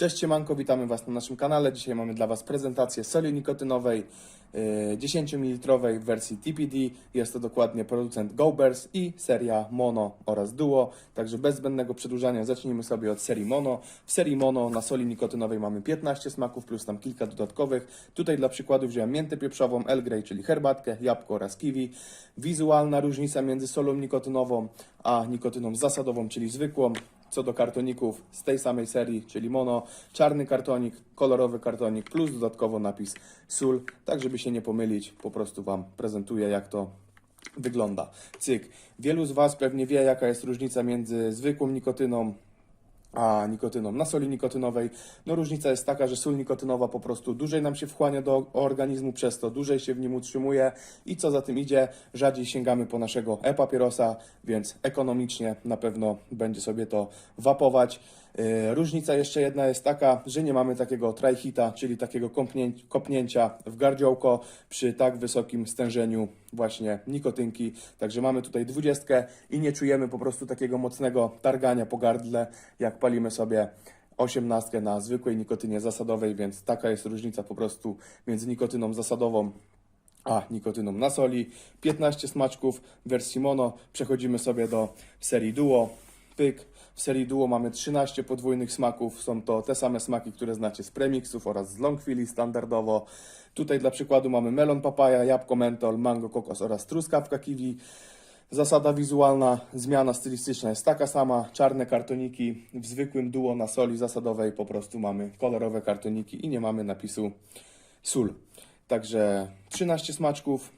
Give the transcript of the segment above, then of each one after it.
Cześć Siemanko, witamy Was na naszym kanale. Dzisiaj mamy dla Was prezentację soli nikotynowej yy, 10 ml w wersji TPD. Jest to dokładnie producent Gobers i seria Mono oraz Duo. Także bez zbędnego przedłużania zacznijmy sobie od serii Mono. W serii Mono na soli nikotynowej mamy 15 smaków plus tam kilka dodatkowych. Tutaj dla przykładu wziąłem miętę pieprzową, El Grey, czyli herbatkę, jabłko oraz kiwi. Wizualna różnica między solą nikotynową a nikotyną zasadową, czyli zwykłą. Co do kartoników z tej samej serii, czyli mono, czarny kartonik, kolorowy kartonik, plus dodatkowo napis sól, tak żeby się nie pomylić, po prostu Wam prezentuję jak to wygląda. Cyk. Wielu z Was pewnie wie jaka jest różnica między zwykłą nikotyną a nikotyną na soli nikotynowej. No różnica jest taka, że sól nikotynowa po prostu dłużej nam się wchłania do organizmu, przez to dłużej się w nim utrzymuje i co za tym idzie, rzadziej sięgamy po naszego e-papierosa, więc ekonomicznie na pewno będzie sobie to wapować. Yy, Różnica jeszcze jedna jest taka, że nie mamy takiego trihita, czyli takiego kopnię- kopnięcia w gardziołko przy tak wysokim stężeniu właśnie nikotynki. Także mamy tutaj dwudziestkę i nie czujemy po prostu takiego mocnego targania po gardle, jak palimy sobie osiemnastkę na zwykłej nikotynie zasadowej, więc taka jest różnica po prostu między nikotyną zasadową a nikotyną na soli. 15 smaczków wersji mono. Przechodzimy sobie do serii duo. Pyk. W serii duo mamy 13 podwójnych smaków. Są to te same smaki, które znacie z premixów oraz z longfili standardowo. Tutaj dla przykładu mamy melon papaja, jabłko mentol, mango kokos oraz truskawka kiwi. Zasada wizualna, zmiana stylistyczna jest taka sama. Czarne kartoniki w zwykłym duo na soli zasadowej po prostu mamy kolorowe kartoniki i nie mamy napisu sól. Także 13 smaczków,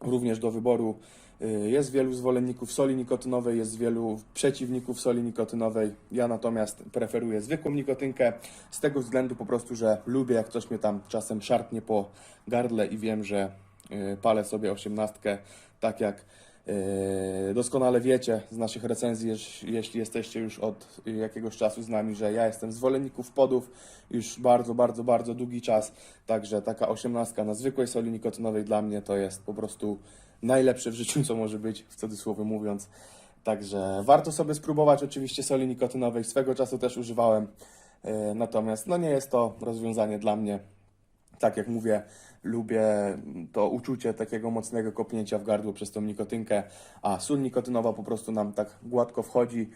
również do wyboru. Y, Jest wielu zwolenników soli nikotynowej, jest wielu przeciwników soli nikotynowej. Ja natomiast preferuję zwykłą nikotynkę z tego względu po prostu, że lubię jak coś mnie tam czasem szarpnie po gardle i wiem, że y, palę sobie osiemnastkę tak jak y, doskonale wiecie z naszych recenzji, jeśli jesteście już od jakiegoś czasu z nami, że ja jestem zwolenników podów już bardzo, bardzo, bardzo długi czas. Także taka osiemnastka na zwykłej soli nikotynowej dla mnie to jest po prostu najlepsze w życiu, co może być, w cudzysłowie mówiąc. Także warto sobie spróbować oczywiście soli nikotynowej. Swego czasu też używałem, e, natomiast no nie jest to rozwiązanie dla mnie. Tak jak mówię, lubię to uczucie takiego mocnego kopnięcia w gardło przez tą nikotynkę, a sól nikotynowa po prostu nam tak gładko wchodzi.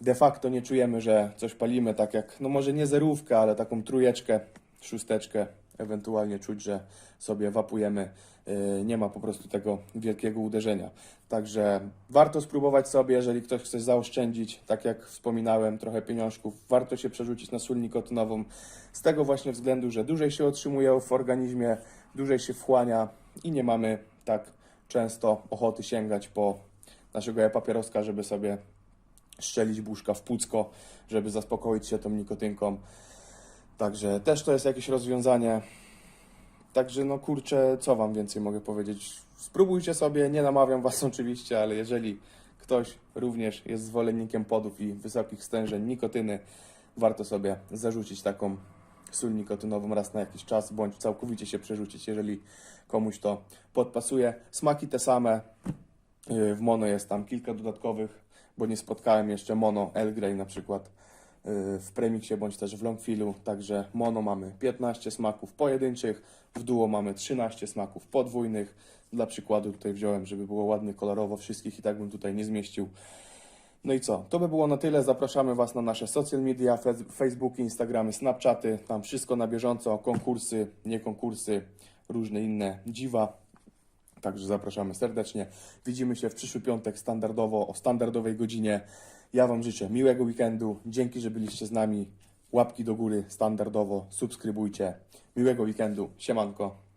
De facto nie czujemy, że coś palimy, tak jak, no może nie zerówkę, ale taką trójeczkę, szósteczkę, ewentualnie czuć, że sobie wapujemy. Yy, Nie ma po prostu tego wielkiego uderzenia. Także warto spróbować sobie, jeżeli ktoś chce zaoszczędzić, tak jak wspominałem, trochę pieniążków, warto się przerzucić na sól nikotynową. Z tego właśnie względu, że dłużej się otrzymuje w organizmie, dłużej się wchłania i nie mamy tak często ochoty sięgać po naszego e-papieroska, żeby sobie szczelić buszka w płucko, żeby zaspokoić się tą nikotynką. Także też to jest jakieś rozwiązanie. Także no kurczę, co wam więcej mogę powiedzieć? Spróbujcie sobie, nie namawiam was oczywiście, ale jeżeli ktoś również jest zwolennikiem podów i wysokich stężeń nikotyny, warto sobie zarzucić taką sól nikotynową raz na jakiś czas, bądź całkowicie się przerzucić, jeżeli komuś to podpasuje. Smaki te same, Yy, W mono jest tam kilka dodatkowych, bo nie spotkałem jeszcze mono El Grey na przykład w premixie bądź też w longfilu. Także mono mamy 15 smaków pojedynczych, w duo mamy 13 smaków podwójnych. Dla przykładu tutaj wziąłem, żeby było ładnie kolorowo wszystkich i tak bym tutaj nie zmieścił. No i co? To by było na tyle. Zapraszamy Was na nasze social media, Facebooki, Instagramy, Snapchaty. Tam wszystko na bieżąco, konkursy, nie konkursy, różne inne dziwa. Także zapraszamy serdecznie. Widzimy się w przyszły piątek standardowo o standardowej godzinie. Ja Wam życzę miłego weekendu. Dzięki, że byliście z nami. Łapki do góry standardowo. Subskrybujcie. Miłego weekendu. Siemanko.